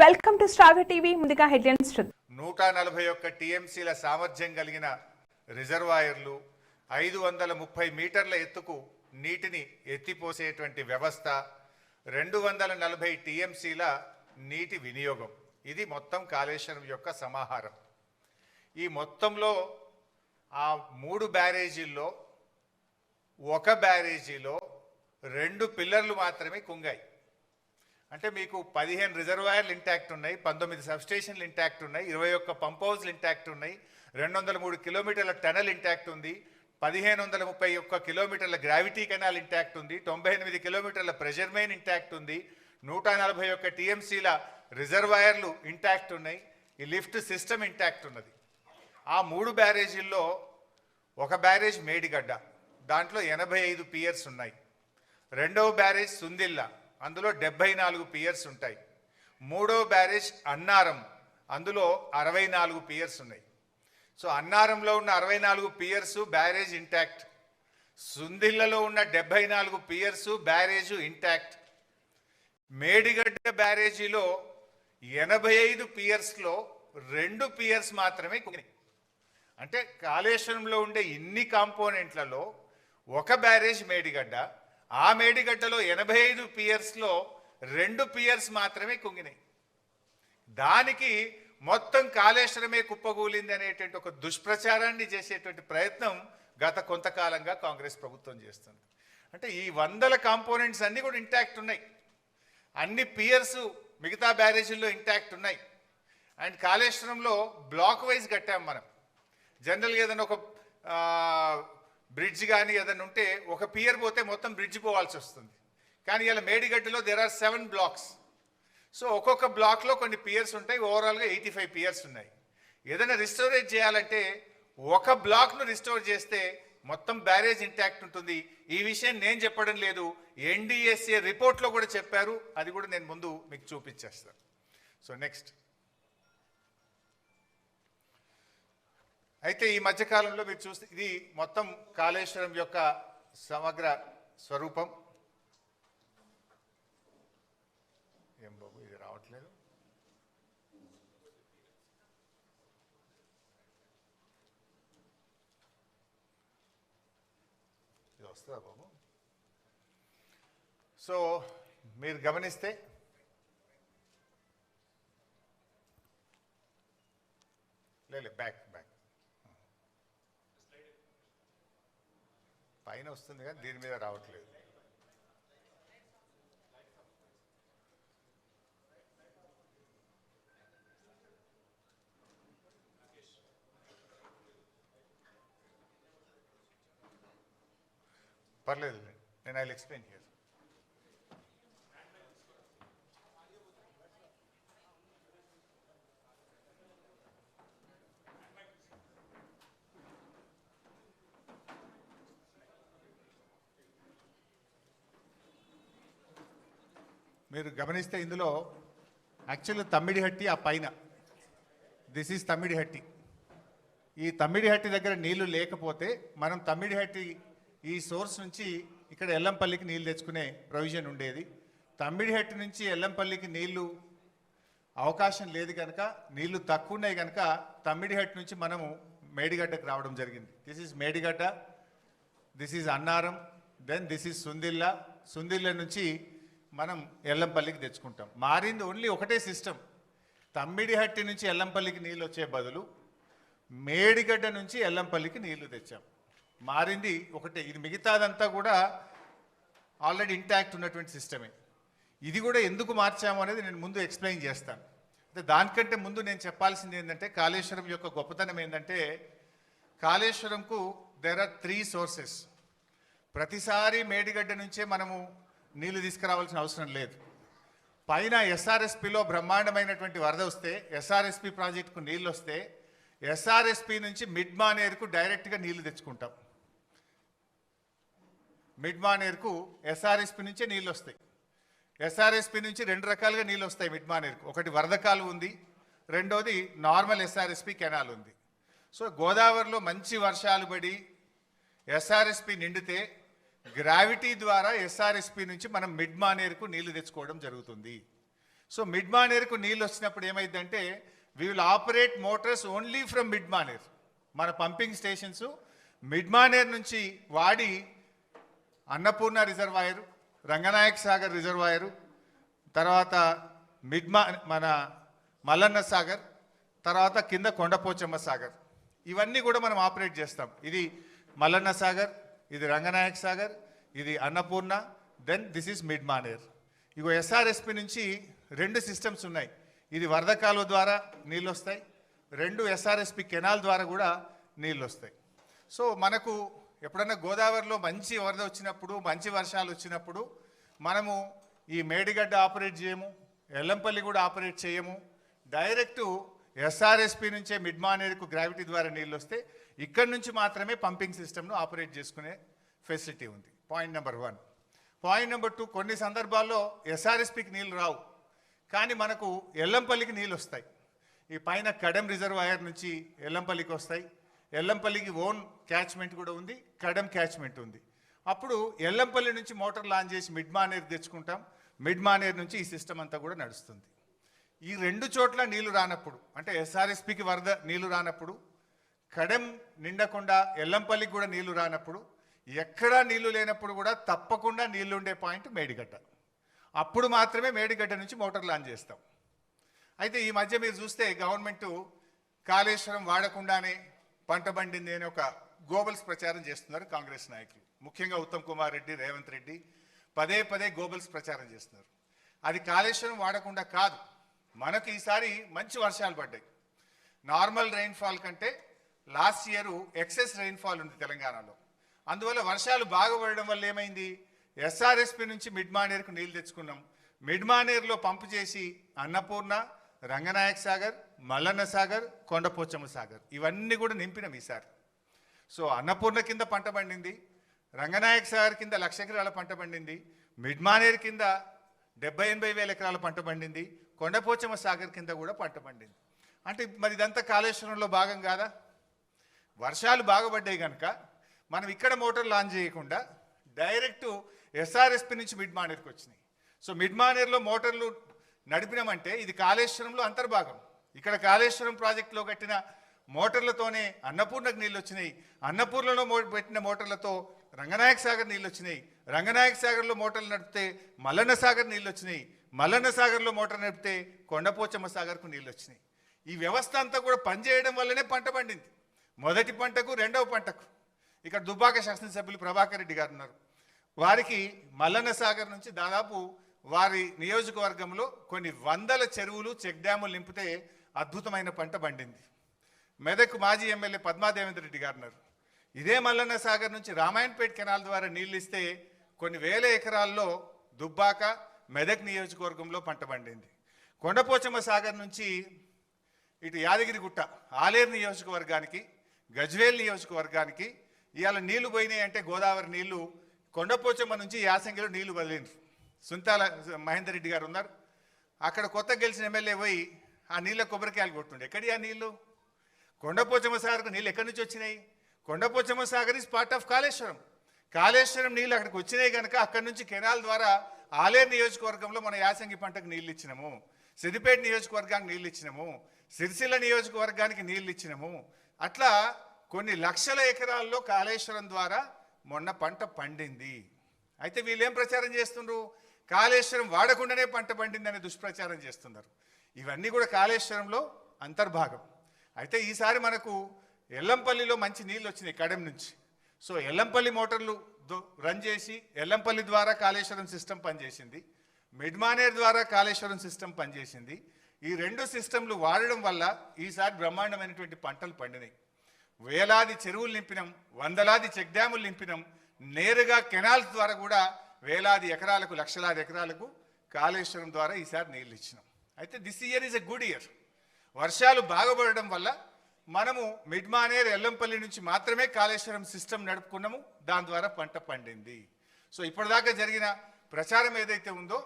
Welcome to Star TV. ముందుగా headlines నూట నలభై ఒక్క టీఎంసీల సామర్థ్యం కలిగిన రిజర్వాయర్లు ఐదు వందల ముప్పై మీటర్ల ఎత్తుకు నీటిని ఎత్తిపోసేటువంటి వ్యవస్థ రెండు వందల నలభై టీఎంసీల నీటి వినియోగం. ఇది మొత్తం కాళేశ్వరం యొక్క సమాహారం. ఈ మొత్తంలో ఆ మూడు బ్యారేజీల్లో ఒక బ్యారేజీలో రెండు పిల్లర్లు మాత్రమే కుంగాయి. అంటే మీకు పదిహేను రిజర్వాయర్లు ఇంటాక్ట్ ఉన్నాయి పంతొమ్మిది సబ్స్టేషన్లు ఇంటాక్ట్ ఉన్నాయి ఇరవై ఒక్క పంప్ హౌస్లు ఇంటాక్ట్ ఉన్నాయి రెండు వందల మూడు కిలోమీటర్ల టనల్ ఇంటాక్ట్ ఉంది పదిహేను వందల ముప్పై ఒక్క కిలోమీటర్ల గ్రావిటీ కెనాల్ ఇంటాక్ట్ ఉంది తొంభై ఎనిమిది కిలోమీటర్ల ప్రెషర్ మెయిన్ ఇంటాక్ట్ ఉంది నూట నలభై ఒక్క టీఎంసీల రిజర్వాయర్లు ఇంటాక్ట్ ఉన్నాయి ఈ లిఫ్ట్ సిస్టమ్ ఇంటాక్ట్ ఉన్నది. ఆ మూడు బ్యారేజీల్లో ఒక బ్యారేజ్ మేడిగడ్డ దాంట్లో ఎనభై ఐదు పియర్స్ ఉన్నాయి. రెండవ బ్యారేజ్ సుందిల్లా అందులో డెబ్బై నాలుగు పియర్స్ ఉంటాయి. మూడో బ్యారేజ్ అన్నారం. అందులో అరవై నాలుగు పియర్స్ ఉన్నాయి. సో అన్నారంలో ఉన్న అరవై నాలుగు పియర్స్ బ్యారేజ్ ఇంటాక్ట్ సుందిల్లలో ఉన్న డెబ్బై నాలుగు పియర్స్ బ్యారేజ్ ఇంటాక్ట్ మేడిగడ్డ బ్యారేజీలో ఎనభై ఐదు పియర్స్లో రెండు పియర్స్ మాత్రమే అంటే కాళేశ్వరంలో ఉండే ఇన్ని కాంపోనెంట్లలో ఒక బ్యారేజ్ మేడిగడ్డ ఆ మేడిగడ్డలో ఎనభై ఐదు పియర్స్లో రెండు పియర్స్ మాత్రమే కుంగినాయి. దానికి మొత్తం కాళేశ్వరమే కుప్పగూలింది అనేటువంటి ఒక దుష్ప్రచారాన్ని చేసేటువంటి ప్రయత్నం గత కొంతకాలంగా కాంగ్రెస్ ప్రభుత్వం చేస్తుంది. అంటే ఈ వందల కాంపోనెంట్స్ అన్నీ కూడా ఇంటాక్ట్ ఉన్నాయి. అన్ని పియర్స్ మిగతా బ్యారేజీల్లో ఇంటాక్ట్ ఉన్నాయి. అండ్ కాళేశ్వరంలో బ్లాక్ వైజ్ కట్టాం మనం. జనరల్గా ఏదైనా ఒక బ్రిడ్జ్ కానీ ఏదైనా ఉంటే ఒక పియర్ పోతే మొత్తం బ్రిడ్జ్ పోవాల్సి వస్తుంది. కానీ ఇలా మేడిగడ్డలో there are seven blocks so ఒక్కొక్క బ్లాక్లో కొన్ని పియర్స్ ఉంటాయి ఓవరాల్గా ఎయిటీ ఫైవ్ పియర్స్ ఉన్నాయి. ఏదైనా రిస్టోరేజ్ చేయాలంటే ఒక బ్లాక్ను రిస్టోర్ చేస్తే మొత్తం బ్యారేజ్ ఇంటాక్ట్ ఉంటుంది. ఈ విషయం నేను చెప్పడం లేదు ఎన్డీఎస్ఏ రిపోర్ట్లో కూడా చెప్పారు. అది కూడా నేను ముందు మీకు చూపించేస్తాను. సో నెక్స్ట్ అయితే ఈ మధ్యకాలంలో మీరు చూస్తే ఇది మొత్తం కాళేశ్వరం యొక్క సమగ్ర స్వరూపం. ఏం బాబు ఇది రావట్లేదు. ఇది వస్తుందా బాబు? సో మీరు గమనిస్తే లేదు బ్యాక్ బ్యాక్ పైన వస్తుంది కానీ దీని మీద రావట్లేదు. పర్లేదు నేను ఐ ఎక్స్ప్లెయిన్ హియర్ మీరు గమనిస్తే ఇందులో యాక్చువల్లీ తమ్మిడిహట్టి ఆ పైన. దిస్ ఈజ్ తమ్మిడిహట్టి ఈ తమ్మిడిహట్టి దగ్గర నీళ్ళు లేకపోతే మనం తమ్మిడిహట్టి ఈ సోర్స్ నుంచి ఇక్కడ ఎల్లంపల్లికి నీళ్ళు తెచ్చుకునే ప్రొవిజన్ ఉండేది. తమ్మిడిహట్టి నుంచి ఎల్లంపల్లికి నీళ్ళు అవకాశం లేదు కనుక నీళ్ళు తక్కువ ఉన్నాయి కనుక తమ్మిడిహట్టి నుంచి మనము మేడిగడ్డకు రావడం జరిగింది. This is Medigadda this is Annaram then this is Sundilla. Sundilla నుంచి మనం ఎల్లంపల్లికి తెచ్చుకుంటాం. మారింది ఓన్లీ ఒకటే సిస్టమ్ తమ్మిడిహట్టి నుంచి ఎల్లంపల్లికి నీళ్ళు వచ్చే బదులు మేడిగడ్డ నుంచి ఎల్లంపల్లికి నీళ్ళు తెచ్చాం. మారింది ఒకటే. ఇది మిగతాదంతా కూడా ఆల్రెడీ ఇంటాక్ట్ ఉన్నటువంటి సిస్టమే ఇది కూడా ఎందుకు మార్చాము అనేది నేను ముందు ఎక్స్ప్లెయిన్ చేస్తాను. అంటే దానికంటే ముందు నేను చెప్పాల్సింది ఏంటంటే కాళేశ్వరం యొక్క గొప్పతనం ఏంటంటే కాళేశ్వరంకు దెర్ ఆర్ త్రీ సోర్సెస్ ప్రతిసారి మేడిగడ్డ నుంచే మనము నీళ్ళు తీసుకురావాల్సిన అవసరం లేదు. పైన ఎస్ఆర్ఎస్పిలో బ్రహ్మాండమైనటువంటి వరద వస్తే ఎస్ఆర్ఎస్పి ప్రాజెక్టుకు నీళ్ళు వస్తే ఎస్ఆర్ఎస్పి నుంచి మిడ్ మానేర్కు డైరెక్ట్గా నీళ్ళు తెచ్చుకుంటాం. మిడ్ మానేర్కు ఎస్ఆర్ఎస్పి నుంచే నీళ్ళు వస్తాయి. ఎస్ఆర్ఎస్పి నుంచి రెండు రకాలుగా నీళ్ళు వస్తాయి మిడ్ మానేర్కు ఒకటి వరద కాలువ ఉంది రెండోది నార్మల్ ఎస్ఆర్ఎస్పి కెనాల్ ఉంది. సో గోదావరిలో మంచి వర్షాలు పడి ఎస్ఆర్ఎస్పి నిండితే గ్రావిటీ ద్వారా ఎస్ఆర్ఎస్పి నుంచి మనం మిడ్ మానేరుకు నీళ్ళు తెచ్చుకోవడం జరుగుతుంది. సో మిడ్ మానేర్కు నీళ్ళు వచ్చినప్పుడు ఏమైందంటే we will operate motors only from mid Maner మన పంపింగ్ స్టేషన్స్ మిడ్ మానేర్ నుంచి వాడి అన్నపూర్ణ రిజర్వాయర్ రంగనాయక సాగర్ రిజర్వాయరు తర్వాత మిడ్మా మన మల్లన్న సాగర్ తర్వాత కింద కొండపోచమ్మ సాగర్. ఇవన్నీ కూడా మనం ఆపరేట్ చేస్తాం. ఇది మల్లన్న సాగర్ ఇది రంగనాయక్ సాగర్ ఇది Annapurna then this is mid Maner ego SRSP నుంచి రెండు సిస్టమ్స్ ఉన్నాయి. ఇది వరద కాలువ ద్వారా నీళ్ళు వస్తాయి రెండు ఎస్ఆర్ఎస్పి కెనాల్ ద్వారా కూడా నీళ్ళు వస్తాయి. సో మనకు ఎప్పుడన్నా గోదావరిలో మంచి వరద వచ్చినప్పుడు మంచి వర్షాలు వచ్చినప్పుడు మనము ఈ మేడిగడ్డ ఆపరేట్ చేయము ఎల్లంపల్లి కూడా ఆపరేట్ చేయము. డైరెక్ట్ ఎస్ఆర్ఎస్పి నుంచే మిడ్మానేరుకు గ్రావిటీ ద్వారా నీళ్ళు వస్తే ఇక్కడి నుంచి మాత్రమే పంపింగ్ సిస్టమ్ను ఆపరేట్ చేసుకునే ఫెసిలిటీ ఉంది. Point number one point number two కొన్ని సందర్భాల్లో ఎస్ఆర్ఎస్పికి నీళ్ళు రావు. కానీ మనకు ఎల్లంపల్లికి నీళ్ళు వస్తాయి. ఈ పైన కడెం రిజర్వాయర్ నుంచి ఎల్లంపల్లికి వస్తాయి. ఎల్లంపల్లికి ఓన్ క్యాచ్మెంట్ కూడా ఉంది కడెం క్యాచ్మెంట్ ఉంది. అప్పుడు ఎల్లంపల్లి నుంచి మోటార్ లాంచ్ చేసి మిడ్ మానేర్ తెచ్చుకుంటాం. మిడ్ మానేర్ నుంచి ఈ సిస్టమ్ అంతా కూడా నడుస్తుంది. ఈ రెండు చోట్ల నీళ్ళు రానప్పుడు అంటే ఎస్ఆర్ఎస్పికి వరద నీళ్ళు రానప్పుడు కడెం నిండకుండా ఎల్లంపల్లికి కూడా నీళ్ళు రానప్పుడు ఎక్కడా నీళ్ళు లేనప్పుడు కూడా తప్పకుండా నీళ్ళు ఉండే పాయింట్ మేడిగడ్డ. అప్పుడు మాత్రమే మేడిగడ్డ నుంచి మోటార్ లాంచ్ చేస్తాం. అయితే ఈ మధ్య మీరు చూస్తే గవర్నమెంట్ కాళేశ్వరం వాడకుండానే పంట పండింది అని ఒక గోబల్స్ ప్రచారం చేస్తున్నారు కాంగ్రెస్ నాయకులు. ముఖ్యంగా ఉత్తమ్ కుమార్ రెడ్డి రేవంత్ రెడ్డి పదే పదే గోబల్స్ ప్రచారం చేస్తున్నారు. అది కాళేశ్వరం వాడకుండా కాదు. మనకు ఈసారి మంచి వర్షాలు పడ్డాయి. నార్మల్ రెయిన్ఫాల్ కంటే లాస్ట్ ఇయర్ ఎక్సెస్ రెయిన్ఫాల్ ఉంది తెలంగాణలో. అందువల్ల వర్షాలు బాగా పడడం వల్ల ఏమైంది? ఎస్ఆర్ఎస్పి నుంచి మిడ్మానేర్కు నీళ్ళు తెచ్చుకున్నాం. మిడ్మానేర్లో పంపు చేసి అన్నపూర్ణ రంగనాయక్ సాగర్ మల్లన్న సాగర్ కొండపోచమ్మ సాగర్ ఇవన్నీ కూడా నింపినాం ఈసారి. సో అన్నపూర్ణ కింద పంట పండింది రంగనాయక సాగర్ కింద లక్ష ఎకరాల పంట పండింది మిడ్మానేర్ కింద డెబ్బై ఎనభై వేల ఎకరాల పంట పండింది కొండపోచమ్మ సాగర్ కింద కూడా పంట పండింది. అంటే మరి ఇదంతా కాళేశ్వరంలో భాగం కాదా? వర్షాలు బాగుపడ్డాయి కనుక మనం ఇక్కడ మోటార్ లాంచ్ చేయకుండా డైరెక్ట్ ఎస్ఆర్ఎస్పి నుంచి మిడ్ మానేర్కి వచ్చినాయి. సో మిడ్ మానేర్లో మోటార్లు నడిపినామంటే ఇది కాళేశ్వరంలో అంతర్భాగం. ఇక్కడ కాళేశ్వరం ప్రాజెక్టులో కట్టిన మోటార్లతోనే అన్నపూర్ణకు నీళ్ళు వచ్చినాయి. అన్నపూర్ణలో పెట్టిన మోటార్లతో రంగనాయక సాగర్ నీళ్ళు వచ్చినాయి. రంగనాయక సాగర్లో మోటార్లు నడిపితే మల్లన్న సాగర్ నీళ్ళు వచ్చినాయి. మల్లన్న సాగర్లో మోటార్ నడిపితే కొండపోచమ్మ సాగర్కు నీళ్ళు వచ్చినాయి. ఈ వ్యవస్థ అంతా కూడా పనిచేయడం వల్లనే పంట పండింది. మొదటి పంటకు రెండవ పంటకు. ఇక్కడ దుబ్బాక శాసనసభ్యులు ప్రభాకర్ రెడ్డి గారు ఉన్నారు. వారికి మల్లన్న సాగర్ నుంచి దాదాపు వారి నియోజకవర్గంలో కొన్ని వందల చెరువులు చెక్ డ్యాములు నింపితే అద్భుతమైన పంట పండింది. మెదక్ మాజీ ఎమ్మెల్యే పద్మాదేవేంద్ర రెడ్డి గారు ఉన్నారు. ఇదే మల్లన్న సాగర్ నుంచి రామాయణపేట కెనాల్ ద్వారా నీళ్ళు ఇస్తే కొన్ని వేల ఎకరాల్లో దుబ్బాక మెదక్ నియోజకవర్గంలో పంట పండింది. కొండపోచమ్మ సాగర్ నుంచి ఇటు యాదగిరిగుట్ట ఆలేరు నియోజకవర్గానికి గజ్వేల్ నియోజకవర్గానికి ఇవాళ నీళ్ళు పోయినాయి అంటే గోదావరి నీళ్ళు కొండపోచమ్మ నుంచి యాసంగిలో నీళ్ళు వదిలిండ్రు. సుంతాల మహేందర్ రెడ్డి గారు ఉన్నారు. అక్కడ కొత్త గెలిచిన ఎమ్మెల్యే పోయి ఆ నీళ్ళ కొబ్బరికాయలు కొట్టుండే. ఎక్కడి ఆ నీళ్ళు? కొండపోచమ్మ సాగర్కు నీళ్ళు ఎక్కడి నుంచి వచ్చినాయి? Kondapochamma Sagar is part of Kaleshwaram. Kaleshwaram నీళ్ళు అక్కడికి వచ్చినాయి కనుక అక్కడి నుంచి కెనాల్ ద్వారా ఆలేరు నియోజకవర్గంలో మన యాసంగి పంటకు నీళ్ళు ఇచ్చినాము. సిద్దిపేట నియోజకవర్గానికి నీళ్ళు ఇచ్చినాము. సిరిసిల్ల నియోజకవర్గానికి నీళ్ళు ఇచ్చినాము. అట్లా కొన్ని లక్షల ఎకరాల్లో కాళేశ్వరం ద్వారా మొన్న పంట పండింది. అయితే వీళ్ళు ఏం ప్రచారం చేస్తుండ్రు? కాళేశ్వరం వాడకుండానే పంట పండింది అనే దుష్ప్రచారం చేస్తున్నారు. ఇవన్నీ కూడా కాళేశ్వరంలో అంతర్భాగం. అయితే ఈసారి మనకు ఎల్లంపల్లిలో మంచి నీళ్ళు వచ్చినాయి కడెం నుంచి. సో ఎల్లంపల్లి మోటార్లు దో- రన్ చేసి ఎల్లంపల్లి ద్వారా కాళేశ్వరం సిస్టమ్ పనిచేసింది. మిడ్మానేర్ ద్వారా కాళేశ్వరం సిస్టమ్ పనిచేసింది. ఈ రెండు సిస్టంలు వాడడం వల్ల ఈసారి బ్రహ్మాండమైనటువంటి పంటలు పండినాయి. వేలాది చెరువులు నింపినాం వందలాది చెక్ డ్యాములు నింపినాం నేరుగా కెనాల్స్ ద్వారా కూడా వేలాది ఎకరాలకు లక్షలాది ఎకరాలకు కాళేశ్వరం ద్వారా ఈసారి నీళ్ళు ఇచ్చినాం. అయితే this year is a good year వర్షాలు బాగుపడడం వల్ల మనము మిడ్ మానేర్ ఎల్లంపల్లి నుంచి మాత్రమే కాళేశ్వరం సిస్టమ్ నడుపుకున్నాము దాని ద్వారా పంట పండింది. సో ఇప్పటిదాకా జరిగిన ప్రచారం ఏదైతే ఉందో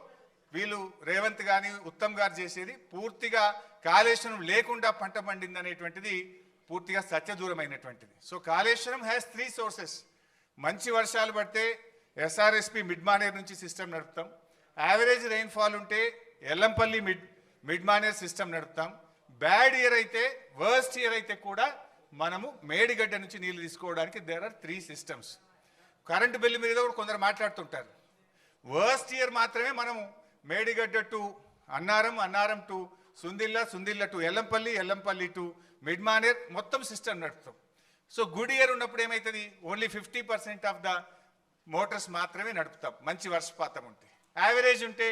వీళ్ళు రేవంత్ గాని ఉత్తమ్ గారు చేసేది పూర్తిగా కాళేశ్వరం లేకుండా పంట పండింది అనేటువంటిది పూర్తిగా సత్యదూరమైనటువంటిది. So Kaleshwaram has three sources మంచి వర్షాలు పడితే ఎస్ఆర్ఎస్పి మిడ్ మానేర్ నుంచి సిస్టమ్ నడుపుతాం. యావరేజ్ రెయిన్ఫాల్ ఉంటే Yellampalli mid mid Maner system నడుపుతాం. Bad year అయితే వర్స్ట్ ఇయర్ అయితే కూడా మనము మేడిగడ్డ నుంచి నీళ్ళు తీసుకోవడానికి there are three systems current bill మీద కూడా కొందరు మాట్లాడుతుంటారు. వర్స్ట్ ఇయర్ మాత్రమే మనము Medigadda to Annaram Annaram to Sundilla Sundilla to Yellampalli Yellampalli to Mid Manair మొత్తం సిస్టమ్ నడుపుతాం. సో గుడ్ ఇయర్ ఉన్నప్పుడు ఏమవుతుంది only fifty percent of the Motors మాత్రమే నడుపుతాం. మంచి వర్షపాతం ఉంటే. యావరేజ్ ఉంటే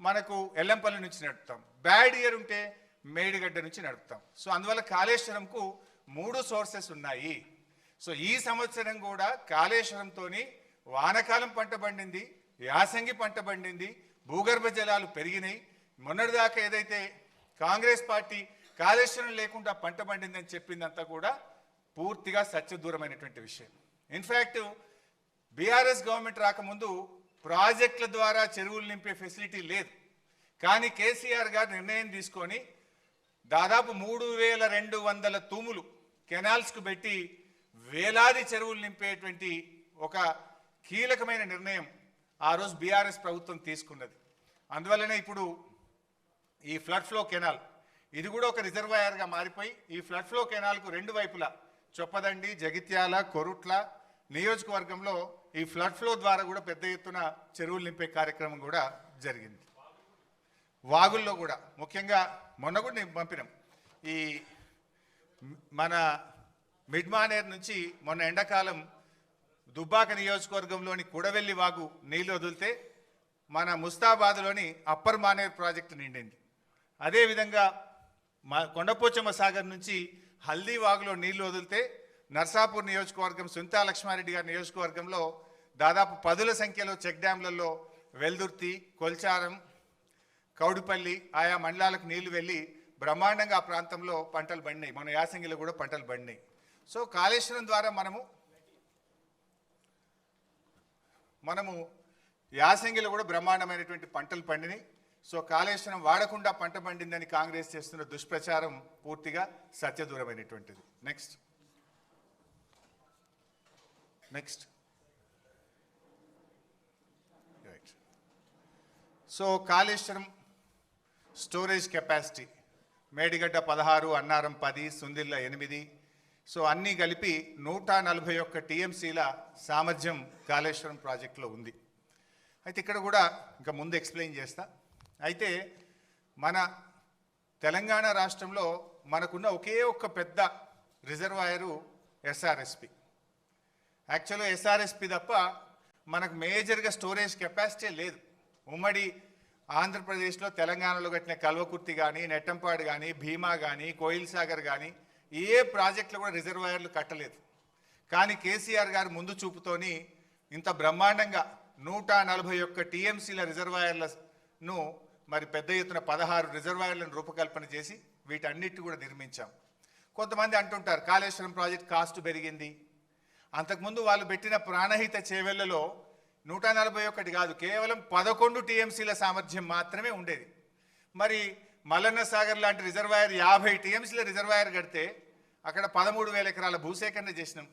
మనకు ఎల్లంపల్లి నుంచి నడుపుతాం. బ్యాడ్ ఇయర్ ఉంటే మేడిగడ్డ నుంచి నడుపుతాం. సో అందువల్ల కాళేశ్వరంకు మూడు సోర్సెస్ ఉన్నాయి. సో ఈ సంవత్సరం కూడా కాళేశ్వరంతోని వానకాలం పంట పండింది యాసంగి పంట పండింది భూగర్భ జలాలు పెరిగినాయి. మొన్నటిదాకా ఏదైతే కాంగ్రెస్ పార్టీ కాళేశ్వరం లేకుండా పంట పండిందని చెప్పిందంతా కూడా పూర్తిగా సత్యదూరమైనటువంటి విషయం. ఇన్ఫ్యాక్ట్ బీఆర్ఎస్ గవర్నమెంట్ రాకముందు ప్రాజెక్టుల ద్వారా చెరువులు నింపే ఫెసిలిటీ లేదు. కానీ కేసీఆర్ గారు నిర్ణయం తీసుకొని దాదాపు మూడు వేల రెండు వందల తూములు కెనాల్స్కు పెట్టి వేలాది చెరువులు నింపేటువంటి ఒక కీలకమైన నిర్ణయం ఆ రోజు బీఆర్ఎస్ ప్రభుత్వం తీసుకున్నది. అందువల్లనే ఇప్పుడు ఈ ఫ్లడ్ ఫ్లో కెనాల్ ఇది కూడా ఒక రిజర్వాయర్గా మారిపోయి ఈ ఫ్లడ్ ఫ్లో కెనాల్కు రెండు వైపులా చొప్పదండి జగిత్యాల కొరుట్ల నియోజకవర్గంలో ఈ ఫ్లడ్ ఫ్లో ద్వారా కూడా పెద్ద ఎత్తున చెరువులు నింపే కార్యక్రమం కూడా జరిగింది. వాగుల్లో కూడా ముఖ్యంగా మొన్న కూడా నేను పంపినాం. ఈ మన మిడ్ మానేర్ నుంచి మొన్న ఎండాకాలం దుబ్బాక నియోజకవర్గంలోని కుడవెల్లి వాగు నీళ్ళు వదిలితే మన ముస్తాబాద్లోని అప్పర్ మానేర్ ప్రాజెక్టు నిండింది. అదేవిధంగా మా కొండపోచమ్మ సాగర్ నుంచి హల్దీ వాగులో నీళ్ళు వదిలితే నర్సాపూర్ నియోజకవర్గం సునీతా లక్ష్మారెడ్డి గారి నియోజకవర్గంలో దాదాపు పదుల సంఖ్యలో చెక్ డ్యాంలలో వెల్దుర్తి కొల్చారం కౌడిపల్లి ఆయా మండలాలకు నీళ్ళు వెళ్ళి బ్రహ్మాండంగా ఆ ప్రాంతంలో పంటలు పండినాయి. మన యాసంగిలో కూడా పంటలు పండినాయి. సో కాళేశ్వరం ద్వారా మనము మనము యాసంగిలో కూడా బ్రహ్మాండమైనటువంటి పంటలు పండినాయి సో కాళేశ్వరం వాడకుండా పంట పండిందని కాంగ్రెస్ చేస్తున్న దుష్ప్రచారం పూర్తిగా సత్యదూరమైనటువంటిది. Next next right so Kaleshwaram storage capacity Medigadda పదహారు అన్నారం పది సుందిల్ల ఎనిమిది సో అన్నీ కలిపి నూట నలభై ఒక్క టీఎంసీల సామర్థ్యం కాళేశ్వరం ప్రాజెక్టులో ఉంది. అయితే ఇక్కడ కూడా ఇంకా ముందు ఎక్స్ప్లెయిన్ చేస్తా. అయితే మన తెలంగాణ రాష్ట్రంలో మనకున్న ఒకే ఒక్క పెద్ద రిజర్వాయరు ఎస్ఆర్ఎస్పి. యాక్చువల్గా ఎస్ఆర్ఎస్పి తప్ప మనకు మేజర్గా స్టోరేజ్ కెపాసిటీ లేదు. ఉమ్మడి ఆంధ్రప్రదేశ్లో తెలంగాణలో కట్టిన కల్వకుర్తి కానీ నెట్టంపాడు కానీ భీమా కానీ కోయిల్ సాగర్ కానీ ఏ ప్రాజెక్టులు కూడా రిజర్వాయర్లు కట్టలేదు. కానీ కేసీఆర్ గారు ముందు చూపుతోని ఇంత బ్రహ్మాండంగా నూట నలభై ఒక్క టీఎంసీల రిజర్వాయర్లను మరి పెద్ద ఎత్తున పదహారు రిజర్వాయర్లను రూపకల్పన చేసి వీటన్నిటి కూడా నిర్మించాం. కొంతమంది అంటుంటారు కాళేశ్వరం ప్రాజెక్ట్ కాస్ట్ పెరిగింది. అంతకుముందు వాళ్ళు పెట్టిన ప్రాణహిత చేవెళ్ళలో నూట నలభై ఒకటి కాదు కేవలం పదకొండు టీఎంసీల సామర్థ్యం మాత్రమే ఉండేది. మరి మల్లన్న సాగర్ లాంటి రిజర్వాయర్ యాభై టీఎంసీల రిజర్వాయర్ కడితే అక్కడ పదమూడు వేల ఎకరాల భూసేకరణ చేసినాం.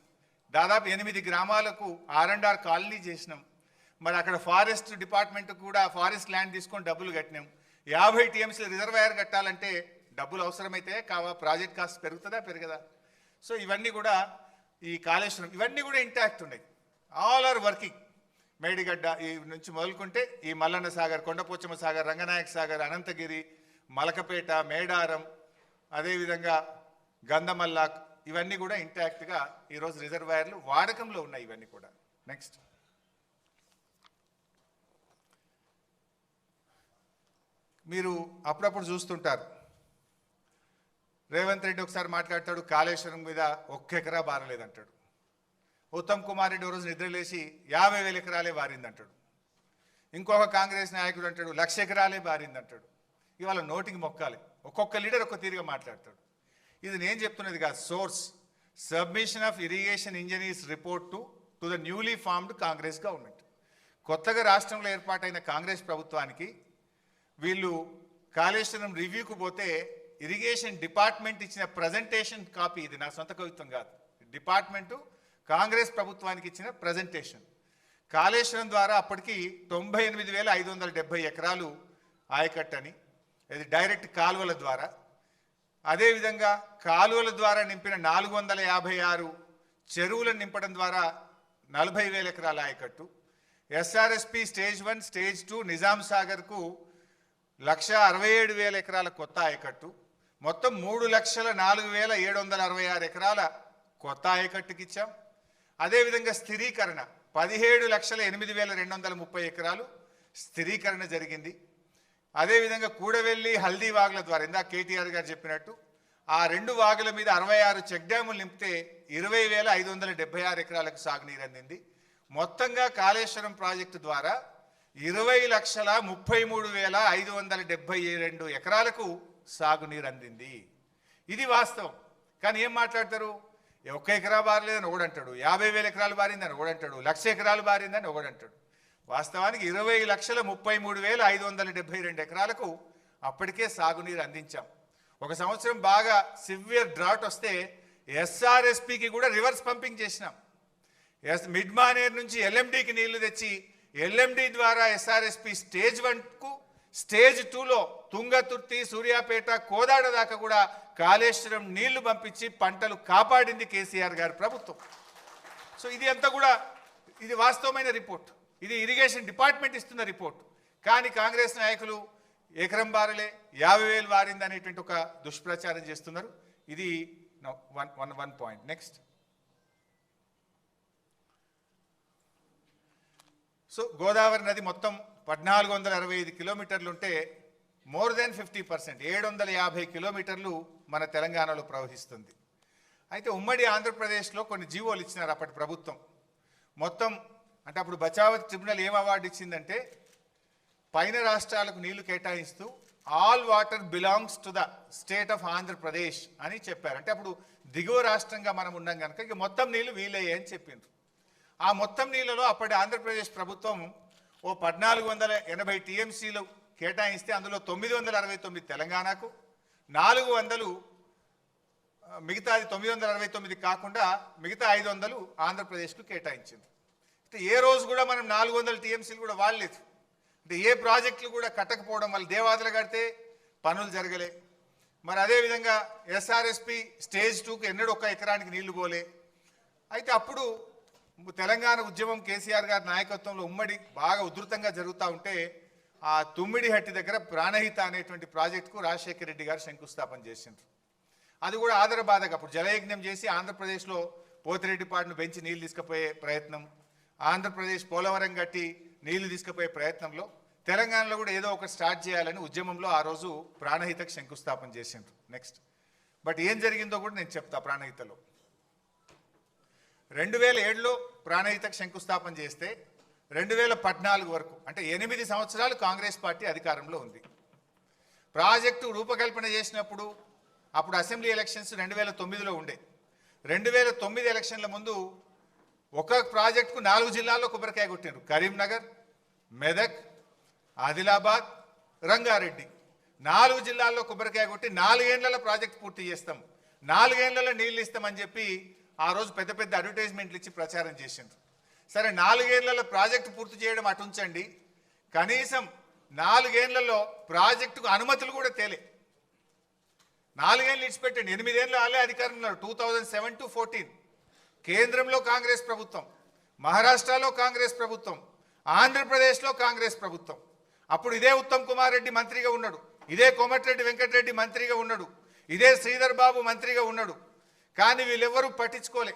దాదాపు ఎనిమిది గ్రామాలకు ఆర్ అండ్ ఆర్ కాలనీ చేసినాం. మరి అక్కడ ఫారెస్ట్ డిపార్ట్మెంట్ కూడా ఫారెస్ట్ ల్యాండ్ తీసుకొని డబ్బులు కట్టినాం. యాభై టీఎంసీల రిజర్వాయర్ కట్టాలంటే డబ్బులు అవసరమైతే కావా? ప్రాజెక్ట్ కాస్ట్ పెరుగుతుందా? పెరగదా? సో ఇవన్నీ కూడా ఈ కాళేశ్వరం ఇవన్నీ కూడా ఇంటాక్ట్ ఉన్నాయి. ఆల్ ఆర్ వర్కింగ్ మేడిగడ్డ ఈ నుంచి మొదలుకుంటే ఈ మల్లన్న సాగర్ కొండపోచమ్మ సాగర్ రంగనాయక సాగర్ అనంతగిరి మలకపేట మేడారం అదేవిధంగా గంధమల్ల ఇవన్నీ కూడా ఇంటాక్ట్గా ఈరోజు రిజర్వాయర్లు వాడకంలో ఉన్నాయి ఇవన్నీ కూడా. నెక్స్ట్ మీరు అప్పుడప్పుడు చూస్తుంటారు. రేవంత్ రెడ్డి ఒకసారి మాట్లాడతాడు కాళేశ్వరం మీద ఒక్క ఎకరా బారలేదంటాడు ఉత్తమ్ కుమార్ రెడ్డి ఓ రోజు నిద్రలేసి యాభై వేల ఎకరాలే బారిందంటాడు. ఇంకొక కాంగ్రెస్ నాయకుడు అంటాడు లక్ష ఎకరాలే బారిందంటాడు. ఇవాళ నోటికి మొక్కాలి. ఒక్కొక్క లీడర్ ఒక్క తీరుగా మాట్లాడతాడు. ఇది నేను చెప్తున్నది కాదు source. Submission of irrigation engineers report to to the newly formed Congress government. కొత్తగా రాష్ట్రంలో ఏర్పాటైన కాంగ్రెస్ ప్రభుత్వానికి వీళ్ళు కాళేశ్వరం రివ్యూకు పోతే ఇరిగేషన్ డిపార్ట్మెంట్ ఇచ్చిన ప్రజెంటేషన్ కాపీ ఇది నా సొంత కవిత్వం కాదు. డిపార్ట్మెంటు కాంగ్రెస్ ప్రభుత్వానికి ఇచ్చిన ప్రజెంటేషన్. కాళేశ్వరం ద్వారా అప్పటికి తొంభై ఎనిమిది వేల ఐదు వందల డెబ్బై ఎకరాలు ఆయకట్టని అని ఇది డైరెక్ట్ కాలువల ద్వారా. అదేవిధంగా కాలువల ద్వారా నింపిన నాలుగు వందల యాభై ఆరు చెరువులను నింపడం ద్వారా నలభై వేల ఎకరాల ఆయకట్టు. SRSP stage one stage two Nizam సాగర్కు లక్ష అరవై ఏడు వేల ఎకరాల కొత్త ఆయకట్టు. మొత్తం మూడు లక్షల నాలుగు వేల ఏడు వందల అరవై ఆరు ఎకరాల కొత్త ఆయకట్టుకి ఇచ్చాం. అదేవిధంగా స్థిరీకరణ పదిహేడు లక్షల ఎనిమిది వేల రెండు వందల ముప్పై ఎకరాలు స్థిరీకరణ జరిగింది. అదేవిధంగా కూడవెల్లి హల్దీ వాగుల ద్వారా ఇందాక కేటీఆర్ గారు చెప్పినట్టు ఆ రెండు వాగుల మీద అరవై ఆరు చెక్ డ్యాములు నింపితే ఇరవై వేల ఐదు వందల డెబ్బై ఆరు ఎకరాలకు సాగునీరు అందింది. మొత్తంగా కాళేశ్వరం ప్రాజెక్టు ద్వారా ఇరవై లక్షల ముప్పై మూడు వేల ఐదు వందల డెబ్బై రెండు ఎకరాలకు సాగునీరు అందింది. ఇది వాస్తవం. కానీ ఏం మాట్లాడతారు? ఒక్క ఎకరా బారలేదని ఒకడంటాడు యాభై వేల ఎకరాలు బారిందని ఒకడంటాడు లక్ష ఎకరాలు బారిందని ఒకడంటాడు. వాస్తవానికి ఇరవై లక్షల ముప్పై మూడు వేల ఐదు వందల డెబ్బై రెండు ఎకరాలకు అప్పటికే సాగునీరు అందించాం. ఒక సంవత్సరం బాగా సివియర్ డ్రాట్ వస్తే ఎస్ఆర్ఎస్పికి కూడా రివర్స్ పంపింగ్ చేసినాం. ఎస్ మిడ్ మానేర్ నుంచి ఎల్ఎండికి నీళ్ళు తెచ్చి ఎల్ఎండి ద్వారా ఎస్ఆర్ఎస్పి స్టేజ్ వన్కు స్టేజ్ టూలో తుంగతుర్తి సూర్యాపేట కోదాడ దాకా కూడా కాళేశ్వరం నీళ్ళు పంపించి పంటలు కాపాడింది కేసీఆర్ గారి ప్రభుత్వం. సో ఇది అంతా కూడా ఇది వాస్తవమైన రిపోర్ట్. ఇది ఇరిగేషన్ డిపార్ట్మెంట్ ఇస్తున్న రిపోర్ట్ కానీ కాంగ్రెస్ నాయకులు ఎకరం బారలే యాభై వేలు వారింది అనేటువంటి ఒక దుష్ప్రచారం చేస్తున్నారు. ఇది one one one point next so Godavari నది మొత్తం పద్నాలుగు వందల అరవై ఐదు కిలోమీటర్లు ఉంటే మోర్ దెన్ ఫిఫ్టీ పర్సెంట్ ఏడు వందల యాభై కిలోమీటర్లు మన తెలంగాణలో ప్రవహిస్తుంది. అయితే ఉమ్మడి ఆంధ్రప్రదేశ్లో కొన్ని జీవోలు ఇచ్చినారు అప్పటి ప్రభుత్వం. మొత్తం అంటే అప్పుడు బచావత్ ట్రిబ్యునల్ ఏం అవార్డు ఇచ్చిందంటే పైన రాష్ట్రాలకు నీళ్ళు కేటాయిస్తూ all water belongs to the state of Andhra Pradesh అని చెప్పారు. అంటే అప్పుడు దిగువ రాష్ట్రంగా మనం ఉన్నాం కనుక ఇక మొత్తం నీళ్ళు వీలయ్యాయి అని చెప్పిండ్రు. ఆ మొత్తం నీళ్ళలో అప్పటి ఆంధ్రప్రదేశ్ ప్రభుత్వం ఓ పద్నాలుగు వందల ఎనభై టీఎంసీలు కేటాయిస్తే అందులో తొమ్మిది వందల అరవై తొమ్మిది తెలంగాణకు నాలుగు వందలు మిగతాది తొమ్మిది వందల అరవై తొమ్మిది కాకుండా మిగతా ఐదు వందలు ఆంధ్రప్రదేశ్కు కేటాయించింది. ఏ రోజు కూడా మనం నాలుగు వందల టీఎంసీలు కూడా వాడలేదు. అంటే ఏ ప్రాజెక్టులు కూడా కట్టకపోవడం వల్ల దేవాదులు కడితే పనులు జరగలే. మరి అదేవిధంగా ఎస్ఆర్ఎస్పి స్టేజ్ టూకి ఎన్నడూ ఒక్క ఎకరానికి నీళ్ళు పోలే. అయితే అప్పుడు తెలంగాణ ఉద్యమం కేసీఆర్ గారి నాయకత్వంలో ఉమ్మడి బాగా ఉధృతంగా జరుగుతూ ఉంటే ఆ తుమ్మిడి హట్టి దగ్గర ప్రాణహిత అనేటువంటి ప్రాజెక్టుకు రాజశేఖర రెడ్డి గారు శంకుస్థాపన చేసిండ్రు. అది కూడా ఆదరబాధగా అప్పుడు జలయజ్ఞం చేసి ఆంధ్రప్రదేశ్లో పోతిరెడ్డిపాడును పెంచి నీళ్ళు తీసుకుపోయే ప్రయత్నం ఆంధ్రప్రదేశ్ పోలవరం కట్టి నీళ్ళు తీసుకుపోయే ప్రయత్నంలో తెలంగాణలో కూడా ఏదో ఒకటి స్టార్ట్ చేయాలని ఉద్యమంలో ఆ రోజు ప్రాణహితకు శంకుస్థాపన చేసిండ్రు. నెక్స్ట్ బట్ ఏం జరిగిందో కూడా నేను చెప్తా ప్రాణహితలో. రెండు వేల ఏడులో ప్రాణహితకు శంకుస్థాపన చేస్తే రెండు వేల పద్నాలుగు వరకు అంటే ఎనిమిది సంవత్సరాలు కాంగ్రెస్ పార్టీ అధికారంలో ఉంది. ప్రాజెక్టు రూపకల్పన చేసినప్పుడు అప్పుడు అసెంబ్లీ ఎలక్షన్స్ రెండు వేల తొమ్మిదిలో ఉండే. రెండు వేల తొమ్మిది ఎలక్షన్ల ముందు ఒక ప్రాజెక్టుకు నాలుగు జిల్లాల్లో కొబ్బరికాయ కొట్టారు కరీంనగర్ మెదక్ ఆదిలాబాద్ రంగారెడ్డి. నాలుగు జిల్లాల్లో కొబ్బరికాయ కొట్టి నాలుగేళ్ళలో ప్రాజెక్ట్ పూర్తి చేస్తాం. నాలుగేళ్ళలో నీళ్ళు ఇస్తామని చెప్పి ఆ రోజు పెద్ద పెద్ద అడ్వర్టైజ్మెంట్లు ఇచ్చి ప్రచారం చేసిండ్రు. సరే నాలుగేళ్ళలో ప్రాజెక్టు పూర్తి చేయడం అటు ఉంచండి. కనీసం నాలుగేళ్ళలో ప్రాజెక్టుకు అనుమతులు కూడా తేలే. నాలుగేళ్ళు ఇచ్చిపెట్టండి. ఎనిమిదేళ్ళు వాళ్ళే అధికారంలో two thousand seven to fourteen. కేంద్రంలో కాంగ్రెస్ ప్రభుత్వం మహారాష్ట్రలో కాంగ్రెస్ ప్రభుత్వం ఆంధ్రప్రదేశ్లో కాంగ్రెస్ ప్రభుత్వం. అప్పుడు ఇదే ఉత్తమ్ కుమార్ రెడ్డి మంత్రిగా ఉన్నాడు. ఇదే కోమటిరెడ్డి వెంకటరెడ్డి మంత్రిగా ఉన్నాడు. ఇదే శ్రీధర్ బాబు మంత్రిగా ఉన్నాడు. కానీ వీళ్ళెవ్వరూ పట్టించుకోలే.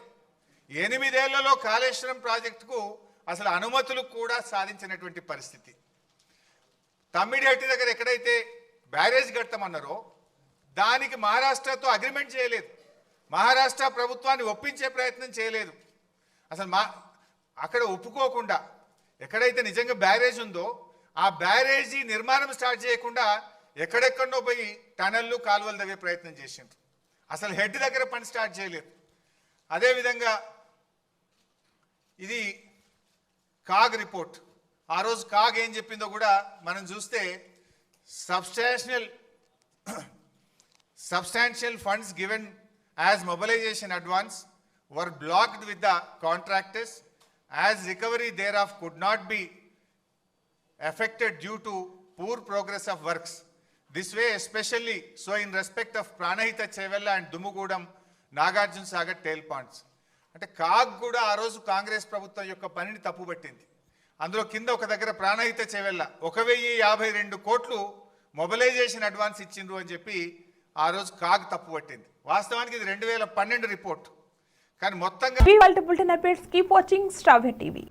ఎనిమిదేళ్ళలో కాళేశ్వరం ప్రాజెక్టుకు అసలు అనుమతులు కూడా సాధించినటువంటి పరిస్థితి. తమ్మిడిహట్టి దగ్గర ఎక్కడైతే బ్యారేజ్ కడతామన్నారో దానికి మహారాష్ట్రతో అగ్రిమెంట్ చేయలేదు. మహారాష్ట్ర ప్రభుత్వాన్ని ఒప్పించే ప్రయత్నం చేయలేదు. అసలు మా అక్కడ ఒప్పుకోకుండా ఎక్కడైతే నిజంగా బ్యారేజ్ ఉందో ఆ బ్యారేజీ నిర్మాణం స్టార్ట్ చేయకుండా ఎక్కడెక్కడో పోయి టనళ్ళు కాలువలు తవ్వే ప్రయత్నం చేసిండ్రు. అసలు హెడ్ దగ్గర పని స్టార్ట్ చేయలేదు. అదేవిధంగా ఇది కాగ్ రిపోర్ట్. ఆ రోజు కాగ్ ఏం చెప్పిందో కూడా మనం చూస్తే substantial substantial funds given as mobilization advance were blocked with the contractors as recovery thereof could not be affected due to poor progress of works. This way especially so in respect of Pranahita Chevella and Dumugudam, Nagarjun Sagar tail ponds. అంటే CAG కూడా ఆ రోజు కాంగ్రెస్ ప్రభుత్వం యొక్క పనిని తప్పుపట్టింది అందులో కింద ఒక దగ్గర ప్రాణహిత చెవెల్ల ఒక వెయ్యి యాభై రెండు కోట్లు మొబిలైజేషన్ అడ్వాన్స్ ఇచ్చిండ్రు అని చెప్పి ఆ రోజు కాగ్ తప్పు పట్టింది. వాస్తవానికి ఇది రెండు వేల పన్నెండు రిపోర్ట్. కానీ మొత్తంగా ఇవి వాళ్ళ bulletin updates keep watching Star TV